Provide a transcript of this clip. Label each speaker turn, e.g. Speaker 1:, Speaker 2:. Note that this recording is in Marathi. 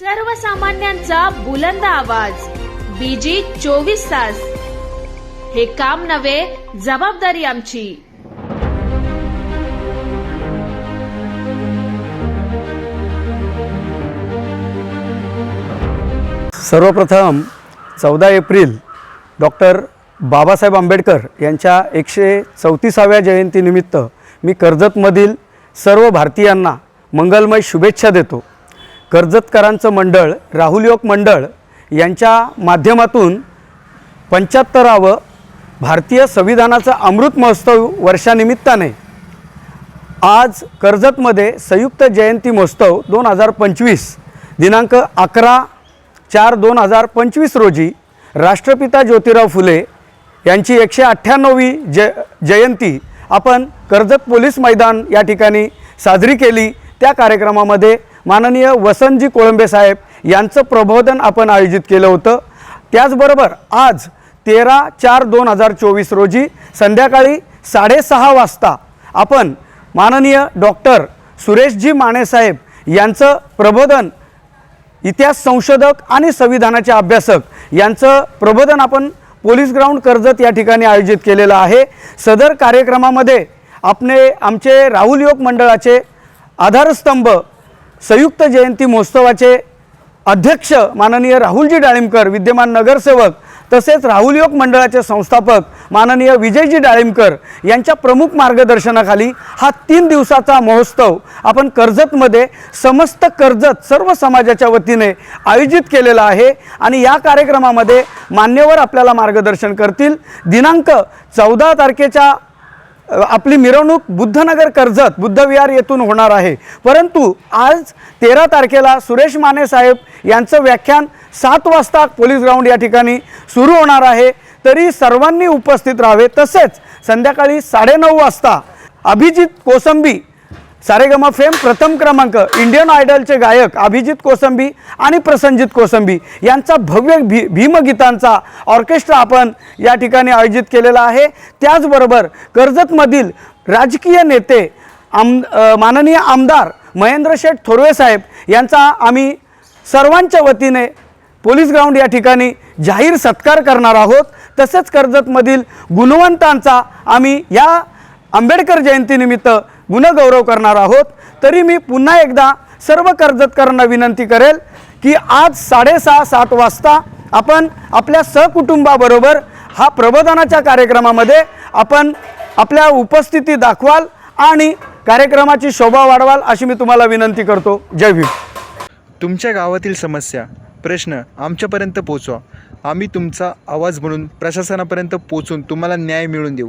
Speaker 1: सर्वसामान्यांचा बुलंद आवाज. बीजी चोवीस तास. हे काम नव्हे जबाबदारी आमची.
Speaker 2: सर्वप्रथम चौदा एप्रिल डॉक्टर बाबासाहेब आंबेडकर यांच्या एकशे चौतीसाव्या जयंतीनिमित्त मी कर्जतमधील सर्व भारतीयांना मंगलमय शुभेच्छा देतो. कर्जतकरांचं मंडळ राहुल योग मंडळ यांच्या माध्यमातून पंच्याहत्तरावं भारतीय संविधानाचा अमृत महोत्सव वर्षानिमित्ताने आज कर्जतमध्ये संयुक्त जयंती महोत्सव दोन हजार पंचवीस दिनांक अकरा चार दोन हजार पंचवीस रोजी राष्ट्रपिता ज्योतिराव फुले यांची एकशे अठ्ठ्याण्णवी ज जयंती आपण कर्जत पोलीस मैदान या ठिकाणी साजरी केली. त्या कार्यक्रमामध्ये माननीय वसंतजी कोळंबे साहेब यांचं प्रबोधन आपण आयोजित केलं होतं. त्याचबरोबर आज तेरा चार दोन हजार चोवीस रोजी संध्याकाळी साडेसहा वाजता आपण माननीय डॉक्टर सुरेशजी मानेसाहेब यांचं प्रबोधन इतिहास संशोधक आणि संविधानाचे अभ्यासक यांचं प्रबोधन आपण पोलीस ग्राउंड कर्जत या ठिकाणी आयोजित केलेलं आहे. सदर कार्यक्रमामध्ये आपले आमचे राहुल योग मंडळाचे आधारस्तंभ संयुक्त जयंती महोत्सवाचे अध्यक्ष माननीय राहुलजी डाळिंबकर विद्यमान नगरसेवक तसेच राहुल योग मंडळाचे संस्थापक माननीय विजयजी डाळिंबकर यांच्या प्रमुख मार्गदर्शनाखाली हा तीन दिवसाचा महोत्सव आपण कर्जतमध्ये समस्त कर्जत सर्व समाजाच्या वतीने आयोजित केलेला आहे आणि या कार्यक्रमामध्ये मान्यवर आपल्याला मार्गदर्शन करतील. दिनांक चौदा तारखेच्या आपली मिरवणूक बुद्धनगर कर्जत बुद्धविहार येथून होणार आहे. परंतु आज तेरा तारखेला सुरेश माने साहेब यांचं व्याख्यान सात वाजता पोलीस ग्राउंड या ठिकाणी सुरू होणार आहे. तरी सर्वांनी उपस्थित राहावे. तसेच संध्याकाळी साडेनऊ वाजता अभिजित कोसंबी सारेगमा फेम प्रथम क्रमांक इंडियन आयडलचे गायक अभिजित कोसंबी आणि प्रसंजित कोसंबी यांचा भव्य भी भीमगीतांचा ऑर्केस्ट्रा आपण या ठिकाणी आयोजित केलेला आहे. त्याचबरोबर कर्जतमधील राजकीय नेते आम माननीय आमदार महेंद्र शेठ थोरवे साहेब यांचा आम्ही सर्वांच्या वतीने पोलीस ग्राउंड या ठिकाणी जाहीर सत्कार करणार आहोत. तसेच कर्जतमधील गुणवंतांचा आम्ही या आंबेडकर जयंतीनिमित्त गुणगौरव करणार आहोत. तरी मी पुन्हा एकदा सर्व कर्जतकरांना विनंती करेल की आज साडेसहा सात वाजता आपण आपल्या सहकुटुंबाबरोबर हा प्रबोधनाच्या कार्यक्रमामध्ये आपण आपल्या उपस्थिती दाखवाल आणि कार्यक्रमाची शोभा वाढवाल अशी मी तुम्हाला विनंती करतो. जय भीम.
Speaker 3: तुमच्या गावातील समस्या प्रश्न आमच्यापर्यंत पोचवा आम्ही तुमचा आवाज म्हणून प्रशासनापर्यंत पोचून तुम्हाला न्याय मिळवून देऊ.